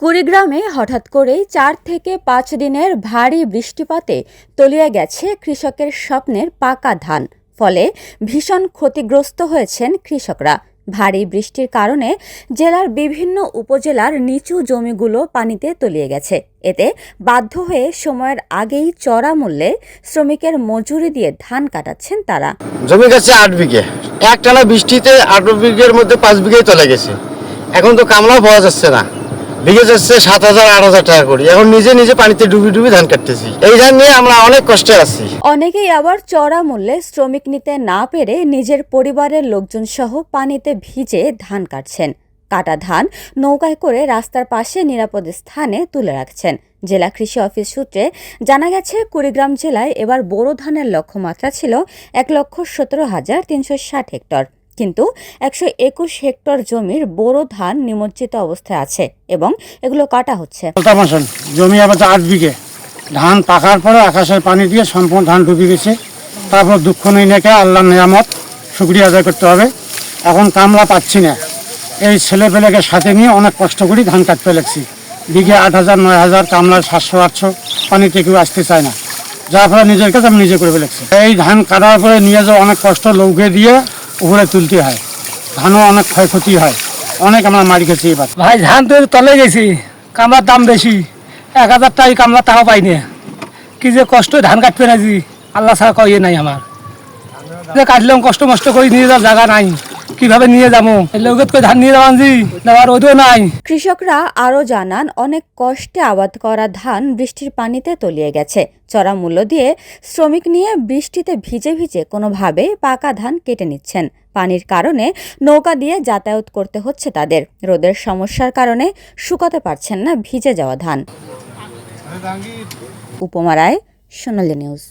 কুড়িগ্রামে হঠাৎ করেই চার থেকে পাঁচ দিনের ভারী বৃষ্টিপাতে তলিয়ে গেছে কৃষকের স্বপ্নের পাকা ধান। ফলে ভীষণ ক্ষতিগ্রস্ত হয়েছেন কৃষকরা। ভারী বৃষ্টির কারণে জেলার বিভিন্ন উপজেলার নিচু জমিগুলো পানিতে তলিয়ে গেছে। এতে বাধ্য হয়ে সময়ের আগেই চড়া মূল্যে শ্রমিকের মজুরি দিয়ে ধান কাটাচ্ছেন তারা। জমি গেছে আট বিঘে। একটানা বৃষ্টিতে আট বিঘের মধ্যে পাঁচ বিঘেই চলে গেছে। এখন তো কামলাও পাওয়া যাচ্ছে না। বিঘে যাচ্ছে সাত হাজার, আট হাজার টাকা করি। এখন নিজে নিজে পানিতে ডুবি ডুবি ধান কাটতেছি। এই ধান নিয়ে আমরা অনেক কষ্টে আছি। অনেকেই আবার চড়া মূল্যে শ্রমিক নিতে না পেরে নিজের পরিবারের লোকজন সহ পানিতে ভিজে ধান কাটছেন। কাটা ধান নৌকায় করে রাস্তার পাশে নিরাপদ স্থানে তুলে রাখছেন। জেলা কৃষি অফিস সূত্রে জানা গেছে, কুড়িগ্রাম জেলায় এবার বোরো ধানের লক্ষ্যমাত্রা ছিল এক লক্ষ সতেরো হাজার তিনশো ষাট হেক্টর। কিন্তু একশো একুশ হেক্টর জমির বোরো ধান নিমজ্জিত অবস্থায় আছে এবং এগুলো কাটা হচ্ছে। জমি আবার আট বিঘে। ধান পাকার পরে আকাশের পানি দিয়ে সম্পূর্ণ ধান ডুবে গেছে তারপর দুঃখ নেই নাকি, আল্লাহর নিয়ামত, শুক্রিয়া আদায় করতে হবে। এখন কামলা পাচ্ছি না। এই ছেলেপেলেকে সাথে নিয়ে অনেক কষ্ট করি ধান কাটতে লাগছি। বিঘে আট হাজার, নয় হাজার কামলা সাতশো, আটশো, পানিতে কেউ আসতে চায় না। যার ফলে নিজের কাছে আমি নিজে করে ফেলেছি। এই ধান কাটার পরে নিয়ে যাওয়া অনেক কষ্ট, লৌকে দিয়ে উপরে তুলতে হয়। ধানও অনেক ক্ষয়ক্ষতি হয়। অনেক আমরা মারি খেয়েছি এবার। ভাই, ধান তো তলে গেছি। কামলার দাম বেশি। এক হাজার টাকা কামলা টাকা পাই না কি যে কষ্ট ধান কাটবে না জি আল্লাহ ছাড়া কইয়ে নাই আমার। কাটলাম কষ্ট মষ্ট করে নিয়ে যাওয়ার জায়গা নাই। কীভাবে নিয়ে যাব? করে ধান নিয়ে নেওয়ার ওদেও নাই। কৃষকরা আরও জানান অনেক কষ্টে আবাদ করা ধান বৃষ্টির পানিতে তলিয়ে গেছে। চড়া মূল্য দিয়ে শ্রমিক নিয়ে বৃষ্টিতে ভিজে ভিজে কোনোভাবে পাকা ধান কেটে নিচ্ছেন। পানির কারণে নৌকা দিয়ে যাতায়াত করতে হচ্ছে তাদের। রোদের সমস্যার কারণে শুকাতে পারছেন না ভিজে যাওয়া ধান। উপমারায় সোনালী নিউজ।